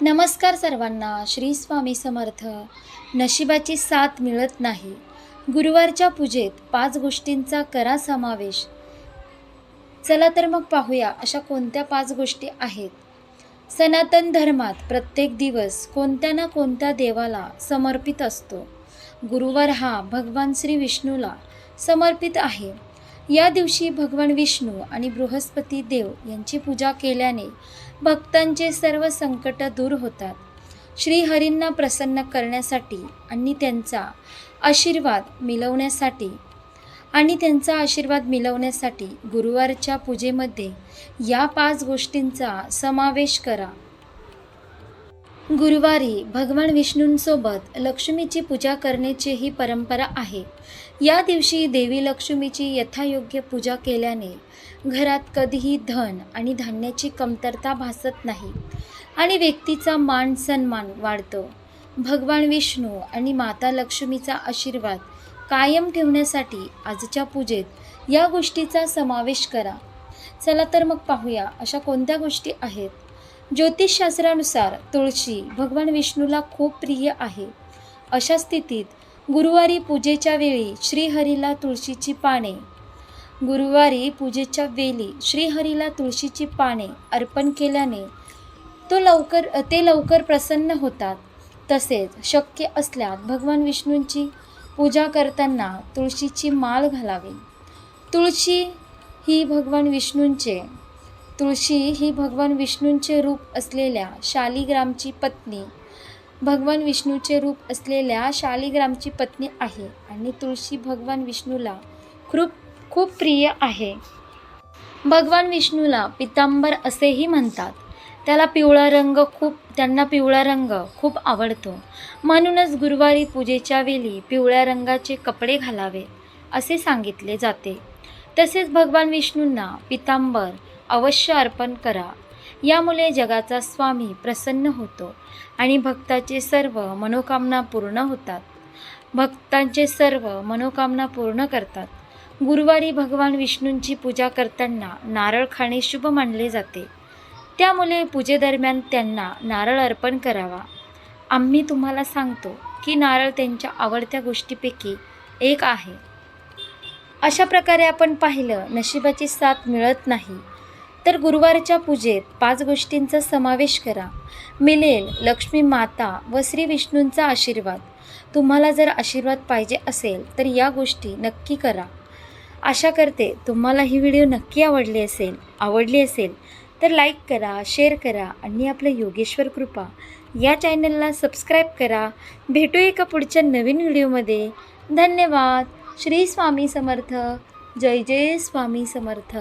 नमस्कार सर्वांना श्री स्वामी समर्थ. नशिबाची साथ मिळत नाही. गुरुवारच्या पूजेत पाच गोष्टींचा करा समावेश. चला तर मग पाहूया अशा कोणत्या पाच गोष्टी आहेत. सनातन धर्मात प्रत्येक दिवस कोणत्या ना कोणत्या देवाला समर्पित असतो. गुरुवार हा भगवान श्री विष्णूला समर्पित आहे. या दिवशी भगवान विष्णू आणि बृहस्पती देव यांची पूजा केल्याने भक्तांचे सर्व संकट दूर होतात. श्रीहरींना प्रसन्न करण्यासाठी आणि त्यांचा आशीर्वाद मिळवण्यासाठी आणि त्यांचा आशीर्वाद मिळवण्यासाठी गुरुवारच्या पूजेमध्ये या पाच गोष्टींचा समावेश करा. गुरुवारी भगवान विष्णूंसोबत लक्ष्मीची पूजा करण्याची ही परंपरा आहे. या दिवशी देवी लक्ष्मीची यथायोग्य पूजा केल्याने घरात कधीही धन आणि धान्याची कमतरता भासत नाही आणि व्यक्तीचा मान सन्मान वाढतो. भगवान विष्णू आणि माता लक्ष्मीचा आशीर्वाद कायम ठेवण्यासाठी आजच्या पूजेत या गोष्टीचा समावेश करा. चला तर मग पाहूया अशा कोणत्या गोष्टी आहेत? ज्योतिषशास्त्रानुसार तुळशी भगवान विष्णूला खूप प्रिय आहे. अशा स्थितीत गुरुवारी पूजेच्या वेळी श्रीहरीला तुळशीची पाने गुरुवारी पूजेच्या वेळी श्रीहरीला तुळशीची पाने अर्पण केल्याने तो लवकर ते लवकर प्रसन्न होतात. तसेच शक्य असल्यास भगवान विष्णूंची पूजा करताना तुळशीची माळ घालावी. तुळशी ही भगवान विष्णूंचे तुळशी ही भगवान विष्णूंचे रूप असलेल्या शालिग्रामची पत्नी. भगवान विष्णूचे रूप असलेल्या शालिग्रामची पत्नी आहे आणि तुळशी भगवान विष्णूला खूप खूप प्रिय आहे. भगवान विष्णूला पितांबर असेही म्हणतात. त्याला पिवळा रंग खूप त्यांना पिवळा रंग खूप आवडतो. म्हणूनच गुरुवारी पूजेच्या वेळी पिवळ्या रंगाचे कपडे घालावे असे सांगितले जाते. तसेच भगवान विष्णूंना पितांबर अवश्य अर्पण करा. यामुळे जगाचा स्वामी प्रसन्न होतो आणि भक्ताचे सर्व मनोकामना पूर्ण होतात. भक्तांचे सर्व मनोकामना पूर्ण करतात. गुरुवारी भगवान विष्णूंची पूजा करताना नारळ खाणे शुभ मानले जाते. त्यामुळे पूजेदरम्यान त्यांना नारळ अर्पण करावा. आम्ही तुम्हाला सांगतो की नारळ त्यांच्या आवडत्या गोष्टीपैकी एक आहे. अशा प्रकारे आपण पाहिलं नशिबाची साथ मिळत नाही. तर गुरुवारच्या पूजेत पाच गोष्टींचा समावेश करा. मिळेल लक्ष्मी माता व श्री विष्णूंचा आशीर्वाद. तुम्हाला जर आशीर्वाद पाहिजे असेल तर या गोष्टी नक्की करा. आशा करते तुम्हाला ही व्हिडिओ नक्की आवडली असेल आवडली असेल तर लाईक करा शेअर करा आणि आपलं योगेश्वर कृपा या चॅनलला सबस्क्राईब करा. भेटू एका पुढच्या नवीन व्हिडिओमध्ये. धन्यवाद. श्री स्वामी समर्थ. जय जय स्वामी समर्थ.